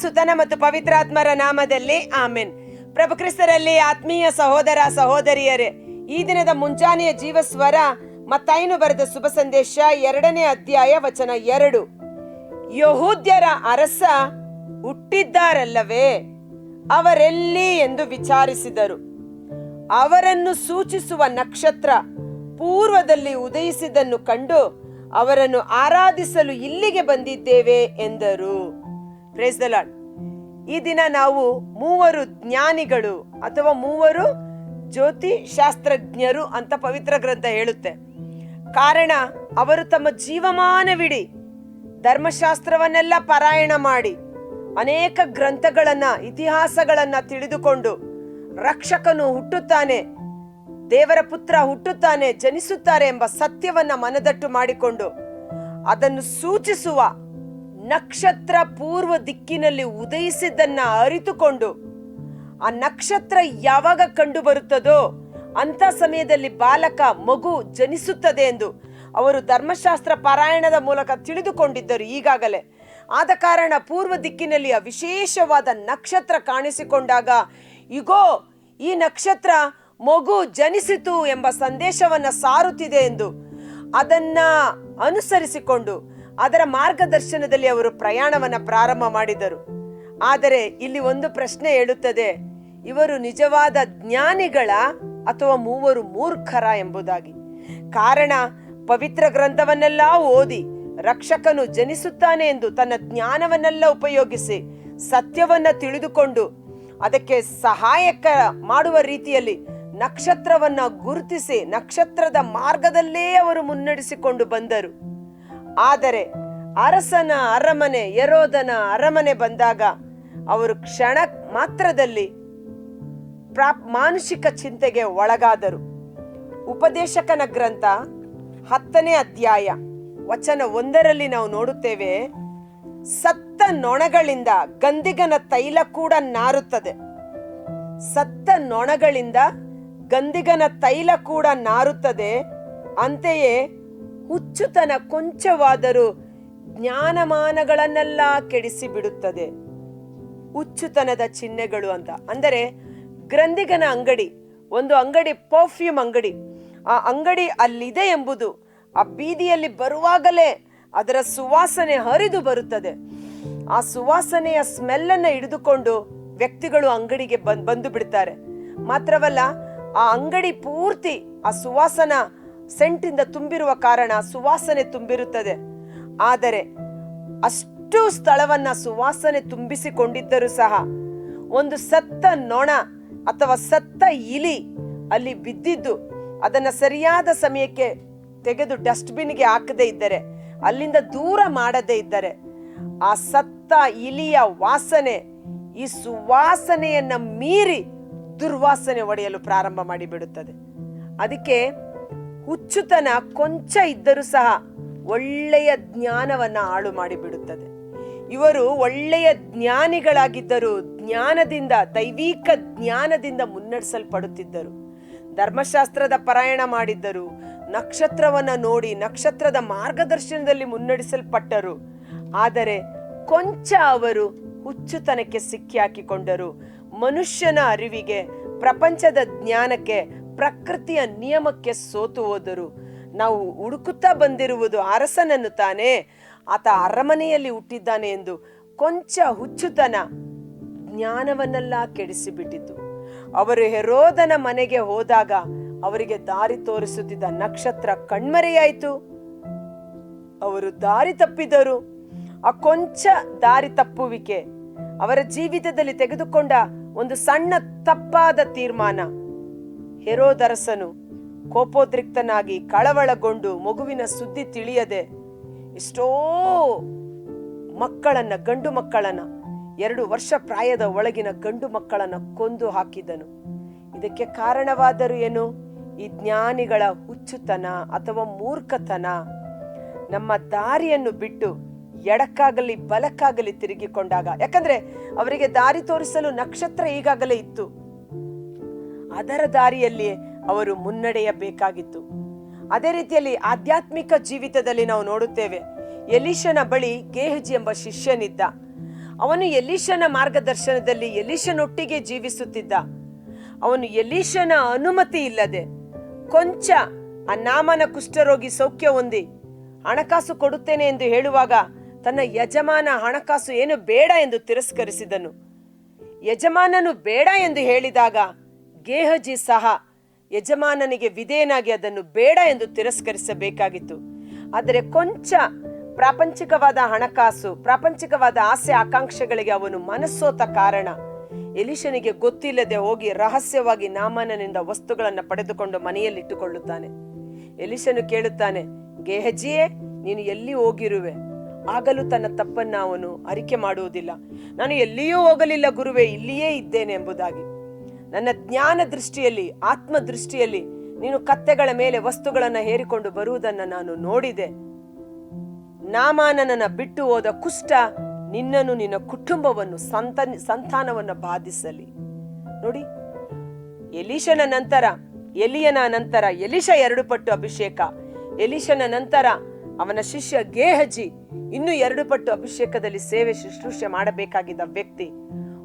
ಸುತನ ಮತ್ತು ಪವಿತ್ರಾತ್ಮರ ನಾಮದಲ್ಲಿ ಆಮೆನ್. ಪ್ರಭು ಕ್ರಿಸ್ತರಲ್ಲಿ ಆತ್ಮೀಯ ಸಹೋದರ ಸಹೋದರಿಯರೇ, ಈ ದಿನದ ಮುಂಜಾನೆಯ ಜೀವಸ್ವರ ಮತ್ತಾಯಿನು ಬರೆದ ಶುಭ ಸಂದೇಶ ಎರಡನೇ ಅಧ್ಯಾಯ ವಚನ ಎರಡು. ಯಹೂದ್ಯರ ಅರಸ ಹುಟ್ಟಿದ್ದಾರಲ್ಲವೇ, ಅವರೆಲ್ಲಿ ಎಂದು ವಿಚಾರಿಸಿದರು. ಅವರನ್ನು ಸೂಚಿಸುವ ನಕ್ಷತ್ರ ಪೂರ್ವದಲ್ಲಿ ಉದಯಿಸಿದ್ದನ್ನು ಕಂಡು ಅವರನ್ನು ಆರಾಧಿಸಲು ಇಲ್ಲಿಗೆ ಬಂದಿದ್ದೇವೆ ಎಂದರು. Praise ದ ಲಾರ್ಡ್ ಈ ದಿನ ನಾವು ಮೂವರು ಜ್ಞಾನಿಗಳು ಅಥವಾ ಮೂವರು ಜ್ಯೋತಿ ಶಾಸ್ತ್ರಜ್ಞರು ಅಂತ ಪವಿತ್ರ ಗ್ರಂಥ ಹೇಳುತ್ತೆ. ಕಾರಣ ಅವರು ತಮ್ಮ ಜೀವಮಾನವಿಡಿ ಧರ್ಮಶಾಸ್ತ್ರವನ್ನೆಲ್ಲ ಪಾರಾಯಣ ಮಾಡಿ ಅನೇಕ ಗ್ರಂಥಗಳನ್ನ, ಇತಿಹಾಸಗಳನ್ನ ತಿಳಿದುಕೊಂಡು ರಕ್ಷಕನು ಹುಟ್ಟುತ್ತಾನೆ, ದೇವರ ಪುತ್ರ ಹುಟ್ಟುತ್ತಾನೆ, ಜನಿಸುತ್ತಾರೆ ಎಂಬ ಸತ್ಯವನ್ನ ಮನದಟ್ಟು ಮಾಡಿಕೊಂಡು ಅದನ್ನು ಸೂಚಿಸುವ ನಕ್ಷತ್ರ ಪೂರ್ವ ದಿಕ್ಕಿನಲ್ಲಿ ಉದಯಿಸಿದ್ದನ್ನ ಅರಿತುಕೊಂಡು, ಆ ನಕ್ಷತ್ರ ಯಾವಾಗ ಕಂಡು ಬರುತ್ತದೋ ಅಂತ ಸಮಯದಲ್ಲಿ ಬಾಲಕ ಮಗು ಜನಿಸುತ್ತದೆ ಎಂದು ಅವರು ಧರ್ಮಶಾಸ್ತ್ರ ಪಾರಾಯಣದ ಮೂಲಕ ತಿಳಿದುಕೊಂಡಿದ್ದರು ಈಗಾಗಲೇ. ಆದ ಕಾರಣ ಪೂರ್ವ ದಿಕ್ಕಿನಲ್ಲಿ ಆ ವಿಶೇಷವಾದ ನಕ್ಷತ್ರ ಕಾಣಿಸಿಕೊಂಡಾಗ, ಇಗೋ, ಈ ನಕ್ಷತ್ರ ಮಗು ಜನಿಸಿತು ಎಂಬ ಸಂದೇಶವನ್ನ ಸಾರುತ್ತಿದೆ ಎಂದು ಅದನ್ನ ಅನುಸರಿಸಿಕೊಂಡು ಅದರ ಮಾರ್ಗದರ್ಶನದಲ್ಲಿ ಅವರು ಪ್ರಯಾಣವನ್ನ ಪ್ರಾರಂಭ ಮಾಡಿದರು. ಆದರೆ ಇಲ್ಲಿ ಒಂದು ಪ್ರಶ್ನೆ ಹೇಳುತ್ತದೆ ಇವರು ನಿಜವಾದ ಜ್ಞಾನಿಗಳ ಅಥವಾ ಮೂವರು ಮೂರ್ಖರ ಎಂಬುದಾಗಿ. ಕಾರಣ, ಪವಿತ್ರ ಗ್ರಂಥವನ್ನೆಲ್ಲ ಓದಿ ರಕ್ಷಕನು ಜನಿಸುತ್ತಾನೆ ಎಂದು ತನ್ನ ಜ್ಞಾನವನ್ನೆಲ್ಲ ಉಪಯೋಗಿಸಿ ಸತ್ಯವನ್ನ ತಿಳಿದುಕೊಂಡು ಅದಕ್ಕೆ ಸಹಾಯಕ ಮಾಡುವ ರೀತಿಯಲ್ಲಿ ನಕ್ಷತ್ರವನ್ನ ಗುರುತಿಸಿ ನಕ್ಷತ್ರದ ಮಾರ್ಗದಲ್ಲೇ ಅವರು ಮುನ್ನಡೆಸಿಕೊಂಡು ಬಂದರು. ಆದರೆ ಅರಸನ ಅರಮನೆ ಯರೋದನ ಅರಮನೆ ಬಂದಾಗ ಅವರು ಕ್ಷಣ ಮಾತ್ರದಲ್ಲಿ ಪ್ರಾಪ್, ಮಾನಸಿಕ ಚಿಂತೆಗೆ ಒಳಗಾದರು. ಉಪದೇಶಕನ ಗ್ರಂಥ ಹತ್ತನೇ ಅಧ್ಯಾಯ, ವಚನ ಒಂದರಲ್ಲಿ ನಾವು ನೋಡುತ್ತೇವೆ, ಸತ್ತ ನೊಣಗಳಿಂದ ಗಂಧಿಗನ ತೈಲ ಕೂಡ ನಾರುತ್ತದೆ. ಸತ್ತ ನೊಣಗಳಿಂದ ಗಂಧಿಗನ ತೈಲ ಕೂಡ ನಾರುತ್ತದೆ. ಅಂತೆಯೇ ಹುಚ್ಚುತನ ಕೊಂಚವಾದರೂ ಜ್ಞಾನಮಾನಗಳನ್ನೆಲ್ಲ ಕೆಡಿಸಿ ಬಿಡುತ್ತದೆ ಹುಚ್ಚುತನದ ಚಿಹ್ನೆಗಳು ಅಂತ. ಅಂದರೆ ಗ್ರಂಥಿಗನ ಅಂಗಡಿ, ಒಂದು ಅಂಗಡಿ ಪರ್ಫ್ಯೂಮ್ ಅಂಗಡಿ. ಆ ಅಂಗಡಿ ಅಲ್ಲಿದೆ ಎಂಬುದು ಆ ಬೀದಿಯಲ್ಲಿ ಬರುವಾಗಲೇ ಅದರ ಸುವಾಸನೆ ಹರಿದು ಬರುತ್ತದೆ. ಆ ಸುವಾಸನೆಯ ಸ್ಮೆಲ್ಲನ್ನು ಹಿಡಿದುಕೊಂಡು ವ್ಯಕ್ತಿಗಳು ಅಂಗಡಿಗೆ ಬಂದ್ ಬಿಡ್ತಾರೆ. ಮಾತ್ರವಲ್ಲ, ಆ ಅಂಗಡಿ ಪೂರ್ತಿ ಆ ಸುವಾಸನ ಸೆಂಟಿಂದ ತುಂಬಿರುವ ಕಾರಣ ಸುವಾಸನೆ ತುಂಬಿರುತ್ತದೆ. ಆದರೆ ಅಷ್ಟು ಸ್ಥಳವನ್ನ ಸುವಾಸನೆ ತುಂಬಿಸಿಕೊಂಡಿದ್ದರೂ ಸಹ ಒಂದು ಸತ್ತ ನೊಣ ಅಥವಾ ಸತ್ತ ಇಲಿ ಅಲ್ಲಿ ಬಿದ್ದಿದ್ದು ಅದನ್ನ ಸರಿಯಾದ ಸಮಯಕ್ಕೆ ತೆಗೆದು ಡಸ್ಟ್ಬಿನ್ಗೆ ಹಾಕದೇ ಇದ್ದರೆ, ಅಲ್ಲಿಂದ ದೂರ ಮಾಡದೇ ಇದ್ದರೆ ಆ ಸತ್ತ ಇಲಿಯ ವಾಸನೆ ಈ ಸುವಾಸನೆಯನ್ನ ಮೀರಿ ದುರ್ವಾಸನೆ ಒಡೆಯಲು ಪ್ರಾರಂಭ ಮಾಡಿಬಿಡುತ್ತದೆ. ಅದಕ್ಕೆ ಹುಚ್ಚುತನ ಕೊಂಚ ಇದ್ದರೂ ಸಹ ಒಳ್ಳೆಯ ಜ್ಞಾನವನ್ನ ಹಾಳು ಮಾಡಿಬಿಡುತ್ತದೆ. ಇವರು ಒಳ್ಳೆಯ ಜ್ಞಾನಿಗಳಾಗಿದ್ದರು ಜ್ಞಾನದಿಂದ, ದೈವಿಕ ಜ್ಞಾನದಿಂದ ಮುನ್ನಡೆಸಲ್ಪಡುತ್ತಿದ್ದರು. ಧರ್ಮಶಾಸ್ತ್ರದ ಪಾರಾಯಣ ಮಾಡಿದ್ದರು, ನಕ್ಷತ್ರವನ್ನ ನೋಡಿ, ನಕ್ಷತ್ರದ ಮಾರ್ಗದರ್ಶನದಲ್ಲಿ ಮುನ್ನಡೆಸಲ್ಪಟ್ಟರು. ಆದರೆ ಕೊಂಚ ಅವರು ಹುಚ್ಚುತನಕ್ಕೆ ಸಿಕ್ಕಿ ಹಾಕಿಕೊಂಡರು ಮನುಷ್ಯನ ಅರಿವಿಗೆ, ಪ್ರಪಂಚದ ಜ್ಞಾನಕ್ಕೆ ಪ್ರಕೃತಿಯ ನಿಯಮಕ್ಕೆ ಸೋತು ಹೋದರು. ನಾವು ಹುಡುಕುತ್ತಾ ಬಂದಿರುವುದು ಅರಸನನ್ನು ತಾನೇ. ಆತ ಅರಮನೆಯಲ್ಲಿ ಹುಟ್ಟಿದ್ದಾನೆ ಎಂದು ಕೊಂಚ ಹುಚ್ಚುತನ ಜ್ಞಾನವನ್ನೆಲ್ಲ ಕೆಡಿಸಿಬಿಟ್ಟಿತು. ಅವರು ಹೆರೋದನ ಮನೆಗೆ ಹೋದಾಗ ಅವರಿಗೆ ದಾರಿ ತೋರಿಸುತ್ತಿದ್ದ ನಕ್ಷತ್ರ ಕಣ್ಮರೆಯಾಯಿತು. ಅವರು ದಾರಿ ತಪ್ಪಿದರು. ಆ ಕೊಂಚ ದಾರಿ ತಪ್ಪುವಿಕೆ ಅವರ ಜೀವಿತದಲ್ಲಿ ತೆಗೆದುಕೊಂಡ ಒಂದು ಸಣ್ಣ ತಪ್ಪಾದ ತೀರ್ಮಾನ. ಹೆರೋದರಸನು ಕೋಪೋದ್ರಿಕ್ತನಾಗಿ ಕಳವಳಗೊಂಡು ಮಗುವಿನ ಸುದ್ದಿ ತಿಳಿಯದೆ ಎಷ್ಟೋ ಮಕ್ಕಳನ್ನ, ಗಂಡು ಮಕ್ಕಳನ್ನ, ಎರಡು ವರ್ಷ ಪ್ರಾಯದ ಒಳಗಿನ ಗಂಡು ಮಕ್ಕಳನ್ನ ಕೊಂದು ಹಾಕಿದನು ಇದಕ್ಕೆ ಕಾರಣವಾದರೂ ಏನು? ಈ ಜ್ಞಾನಿಗಳ ಹುಚ್ಚುತನ ಅಥವಾ ಮೂರ್ಖತನ. ನಮ್ಮ ದಾರಿಯನ್ನು ಬಿಟ್ಟು ಎಡಕ್ಕಾಗಲಿ ಬಲಕ್ಕಾಗಲಿ ತಿರುಗಿಕೊಂಡಾಗ, ಯಾಕಂದ್ರೆ ಅವರಿಗೆ ದಾರಿ ತೋರಿಸಲು ನಕ್ಷತ್ರ ಈಗಾಗಲೇ ಇತ್ತು. ಅದರ ದಾರಿಯಲ್ಲಿ ಅವರು ಮುನ್ನಡೆಯಬೇಕಾಗಿತ್ತು. ಅದೇ ರೀತಿಯಲ್ಲಿ ಆಧ್ಯಾತ್ಮಿಕ ಜೀವಿತದಲ್ಲಿ ನಾವು ನೋಡುತ್ತೇವೆ ಎಲಿಶನ ಬಳಿ ಗೇಹಜಿ ಎಂಬ ಶಿಷ್ಯನಿದ್ದ. ಅವನು ಯಲೀಶನ ಮಾರ್ಗದರ್ಶನದಲ್ಲಿ ಯಲೀಶನೊಟ್ಟಿಗೆ ಜೀವಿಸುತ್ತಿದ್ದ. ಅವನು ಯಲೀಶನ ಅನುಮತಿ ಇಲ್ಲದೆ ಕೊಂಚ ಆ ನಾಮನ ಕುಷ್ಠರೋಗಿ ಸೌಖ್ಯ ಹೊಂದಿ ಹಣಕಾಸು ಕೊಡುತ್ತೇನೆ ಎಂದು ಹೇಳುವಾಗ ತನ್ನ ಯಜಮಾನ ಹಣಕಾಸು ಏನು ಬೇಡ ಎಂದು ತಿರಸ್ಕರಿಸಿದನು. ಯಜಮಾನನು ಬೇಡ ಎಂದು ಹೇಳಿದಾಗ ಗೇಹಜಿ ಸಹ ಯಜಮಾನನಿಗೆ ವಿಧೇಯನಾಗಿ ಅದನ್ನು ಬೇಡ ಎಂದು ತಿರಸ್ಕರಿಸಬೇಕಾಗಿತ್ತು. ಆದರೆ ಕೊಂಚ ಪ್ರಾಪಂಚಿಕವಾದ ಹಣಕಾಸು, ಪ್ರಾಪಂಚಿಕವಾದ ಆಸೆ ಆಕಾಂಕ್ಷೆಗಳಿಗೆ ಅವನು ಮನಸ್ಸೋತ ಕಾರಣ. ಎಲಿಶನಿಗೆ ಗೊತ್ತಿಲ್ಲದೆ ಹೋಗಿ ರಹಸ್ಯವಾಗಿ ನಾಮನನಿಂದ ವಸ್ತುಗಳನ್ನು ಪಡೆದುಕೊಂಡು ಮನೆಯಲ್ಲಿಟ್ಟುಕೊಳ್ಳುತ್ತಾನೆ. ಎಲಿಶನು ಕೇಳುತ್ತಾನೆ, ಗೇಹಜಿಯೇ, ನೀನು ಎಲ್ಲಿ ಹೋಗಿರುವೆ? ಆಗಲೂ ತನ್ನ ತಪ್ಪನ್ನು ಅವನು ಅರಿಕೆ ಮಾಡುವುದಿಲ್ಲ. ನಾನು ಎಲ್ಲಿಯೂ ಹೋಗಲಿಲ್ಲ ಗುರುವೆ, ಇಲ್ಲಿಯೇ ಇದ್ದೇನೆ ಎಂಬುದಾಗಿ. ನನ್ನ ಜ್ಞಾನ ದೃಷ್ಟಿಯಲ್ಲಿ, ಆತ್ಮ ದೃಷ್ಟಿಯಲ್ಲಿ ನೀನು ಕತ್ತೆಗಳ ಮೇಲೆ ವಸ್ತುಗಳನ್ನು ಹೇರಿಕೊಂಡು ಬರುವುದನ್ನು ನಾನು ನೋಡಿದೆ. ನಾಮಾನನನ ಬಿಟ್ಟು ಹೋದ ಕುಷ್ಟ ನಿನ್ನನ್ನು ನಿನ್ನ ಕುಟುಂಬವನ್ನು ಸಂತ ಸಂತಾನವನ್ನು ಬಾಧಿಸಲಿ. ನೋಡಿ, ಎಲಿಶನ ನಂತರ, ಎಲಿಯನ ನಂತರ, ಎಲಿಶ ಎರಡು ಪಟ್ಟು ಅಭಿಷೇಕ, ಎಲಿಶನ ನಂತರ ಅವನ ಶಿಷ್ಯ ಗೇಹಜಿ ಇನ್ನು ಎರಡು ಪಟ್ಟು ಅಭಿಷೇಕದಲ್ಲಿ ಸೇವೆ ಶುಶ್ರೂಷೆ ಮಾಡಬೇಕಾಗಿದ್ದ ವ್ಯಕ್ತಿ,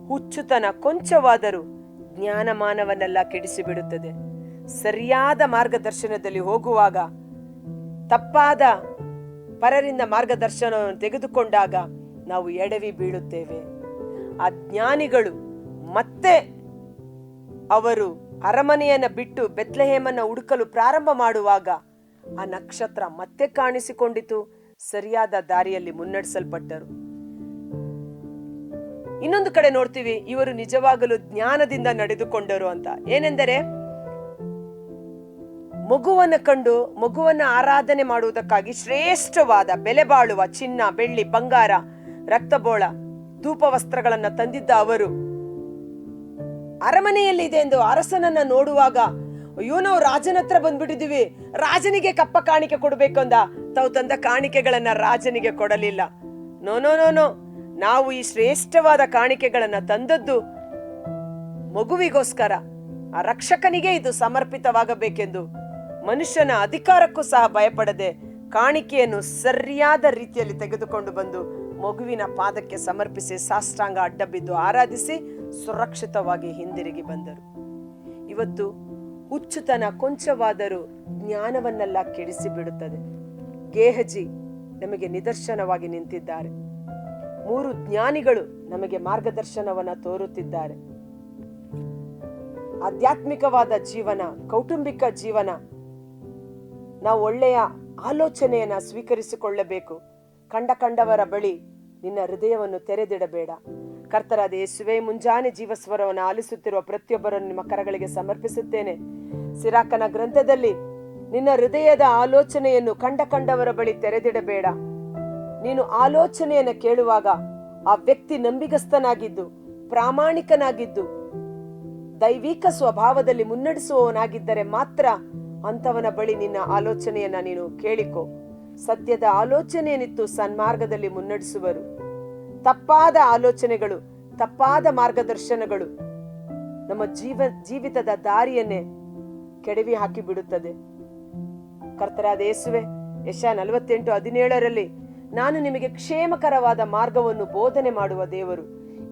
ಹುಚ್ಚುತನ ಕೊಂಚವಾದರೂ ಜ್ಞಾನಮಾನವನ್ನೆಲ್ಲ ಕೆಡಿಸಿಬಿಡುತ್ತದೆ. ಸರಿಯಾದ ಮಾರ್ಗದರ್ಶನದಲ್ಲಿ ಹೋಗುವಾಗ, ತಪ್ಪಾದ ಪರರಿಂದ ಮಾರ್ಗದರ್ಶನವನ್ನು ತೆಗೆದುಕೊಂಡಾಗ ನಾವು ಎಡವಿ ಬೀಳುತ್ತೇವೆ. ಆ ಜ್ಞಾನಿಗಳು ಮತ್ತೆ ಅವರು ಅರಮನೆಯನ್ನು ಬಿಟ್ಟು ಬೆತ್ಲೆಹೇಮನ್ನ ಹುಡುಕಲು ಪ್ರಾರಂಭ ಮಾಡುವಾಗ ಆ ನಕ್ಷತ್ರ ಮತ್ತೆ ಕಾಣಿಸಿಕೊಂಡಿತು. ಸರಿಯಾದ ದಾರಿಯಲ್ಲಿ ಮುನ್ನಡೆಸಲ್ಪಟ್ಟರು. ಇನ್ನೊಂದು ಕಡೆ ನೋಡ್ತೀವಿ, ಇವರು ನಿಜವಾಗಲೂ ಜ್ಞಾನದಿಂದ ನಡೆದುಕೊಂಡರು ಅಂತ. ಏನೆಂದರೆ, ಮಗುವನ್ನ ಕಂಡು ಮಗುವನ್ನ ಆರಾಧನೆ ಮಾಡುವುದಕ್ಕಾಗಿ ಶ್ರೇಷ್ಠವಾದ ಬೆಲೆ ಬಾಳುವ ಚಿನ್ನ, ಬೆಳ್ಳಿ, ಬಂಗಾರ, ರಕ್ತಬೋಳ ಧೂಪ ವಸ್ತ್ರಗಳನ್ನ ತಂದಿದ್ದ ಅವರು. ಅರಮನೆಯಲ್ಲಿದೆ ಎಂದು ಅರಸನನ್ನ ನೋಡುವಾಗ, ಅಯ್ಯೋ ನಾವು ರಾಜನ ಹತ್ರ ಬಂದ್ಬಿಟ್ಟಿದೀವಿ ರಾಜನಿಗೆ ಕಪ್ಪ ಕಾಣಿಕೆ ಕೊಡಬೇಕು ಅಂದ ತಾವು ತಂದ ಕಾಣಿಕೆಗಳನ್ನ ರಾಜನಿಗೆ ಕೊಡಲಿಲ್ಲ. ನೋ ನೋ ನೋ ನೋ ನಾವು ಈ ಶ್ರೇಷ್ಠವಾದ ಕಾಣಿಕೆಗಳನ್ನು ತಂದದ್ದು ಮಗುವಿಗೋಸ್ಕರ. ಆ ರಕ್ಷಕನಿಗೆ ಇದು ಸಮರ್ಪಿತವಾಗಬೇಕೆಂದು ಮನುಷ್ಯನ ಅಧಿಕಾರಕ್ಕೂ ಸಹ ಭಯಪಡದೆ ಕಾಣಿಕೆಯನ್ನು ಸರಿಯಾದ ರೀತಿಯಲ್ಲಿ ತೆಗೆದುಕೊಂಡು ಬಂದು ಮಗುವಿನ ಪಾದಕ್ಕೆ ಸಮರ್ಪಿಸಿ ಸಾಷ್ಟಾಂಗ ಅಡ್ಡ ಬಿದ್ದು ಆರಾಧಿಸಿ ಸುರಕ್ಷಿತವಾಗಿ ಹಿಂದಿರುಗಿ ಬಂದರು. ಇವತ್ತು ಹುಚ್ಚುತನ ಕೊಂಚವಾದರೂ ಜ್ಞಾನವನ್ನೆಲ್ಲ ಕೆಡಿಸಿ ಬಿಡುತ್ತದೆ ಗೇಹಜಿ ನಮಗೆ ನಿದರ್ಶನವಾಗಿ ನಿಂತಿದ್ದಾರೆ. ಮೂರು ಜ್ಞಾನಿಗಳು ನಮಗೆ ಮಾರ್ಗದರ್ಶನವನ್ನ ತೋರುತ್ತಿದ್ದಾರೆ. ಆಧ್ಯಾತ್ಮಿಕವಾದ ಜೀವನ, ಕೌಟುಂಬಿಕ ಜೀವನ, ನಾವು ಒಳ್ಳೆಯ ಆಲೋಚನೆಯನ್ನ ಸ್ವೀಕರಿಸಿಕೊಳ್ಳಬೇಕು. ಕಂಡ ಕಂಡವರ ಬಳಿ ನಿನ್ನ ಹೃದಯವನ್ನು ತೆರೆದಿಡಬೇಡ. ಕರ್ತರಾದ ಯೇಸುವೆ, ಮುಂಜಾನೆ ಜೀವಸ್ವರವನ್ನು ಆಲಿಸುತ್ತಿರುವ ಪ್ರತಿಯೊಬ್ಬರನ್ನು ನಿಮ್ಮ ಕರಗಳಿಗೆ ಸಮರ್ಪಿಸುತ್ತೇನೆ. ಸಿರಾಕನ ಗ್ರಂಥದಲ್ಲಿ ನಿನ್ನ ಹೃದಯದ ಆಲೋಚನೆಯನ್ನು ಕಂಡ ಕಂಡವರ ಬಳಿ ತೆರೆದಿಡಬೇಡ. ನೀನು ಆಲೋಚನೆಯನ್ನು ಕೇಳುವಾಗ ಆ ವ್ಯಕ್ತಿ ನಂಬಿಗಸ್ತನಾಗಿದ್ದು, ಪ್ರಾಮಾಣಿಕನಾಗಿದ್ದು, ದೈವಿಕ ಸ್ವಭಾವದಲ್ಲಿ ಮುನ್ನಡೆಸುವವನಾಗಿದ್ದರೆ ಮಾತ್ರ ಅಂಥವನ ಬಳಿ ನಿನ್ನ ಆಲೋಚನೆಯನ್ನ ನೀನು ಕೇಳಿಕೊ. ಸತ್ಯದ ಆಲೋಚನೆಯನ್ನಿತ್ತು ಸನ್ಮಾರ್ಗದಲ್ಲಿ ಮುನ್ನಡೆಸುವರು. ತಪ್ಪಾದ ಆಲೋಚನೆಗಳು, ತಪ್ಪಾದ ಮಾರ್ಗದರ್ಶನಗಳು ನಮ್ಮ ಜೀವ, ಜೀವಿತದ ದಾರಿಯನ್ನೇ ಕೆಡವಿ ಹಾಕಿ ಬಿಡುತ್ತದೆ ಕರ್ತರಾದ ಯೇಸುವೆ, ಯಶ ನಲವತ್ತೆಂಟು ಹದಿನೇಳರಲ್ಲಿ ನಾನು ನಿಮಗೆ ಕ್ಷೇಮಕರವಾದ ಮಾರ್ಗವನ್ನು ಬೋಧನೆ ಮಾಡುವ ದೇವರು.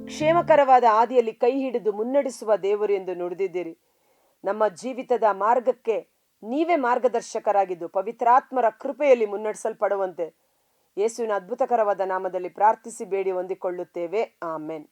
ಕ್ಷೇಮಕರವಾದ ಹಾದಿಯಲ್ಲಿ ಕೈ ಹಿಡಿದು ಮುನ್ನಡೆಸುವ ದೇವರು ಎಂದು ನುಡಿದಿದ್ದೀರಿ. ನಮ್ಮ ಜೀವಿತದ ಮಾರ್ಗಕ್ಕೆ ನೀವೇ ಮಾರ್ಗದರ್ಶಕರಾಗಿದ್ದು ಪವಿತ್ರಾತ್ಮರ ಕೃಪೆಯಲ್ಲಿ ಮುನ್ನಡೆಸಲ್ಪಡುವಂತೆ. ಯೇಸುವಿನ ಅದ್ಭುತಕರವಾದ ನಾಮದಲ್ಲಿ ಪ್ರಾರ್ಥಿಸಿ ಬೇಡಿ ಹೊಂದಿಕೊಳ್ಳುತ್ತೇವೆ. ಆಮೆನ್.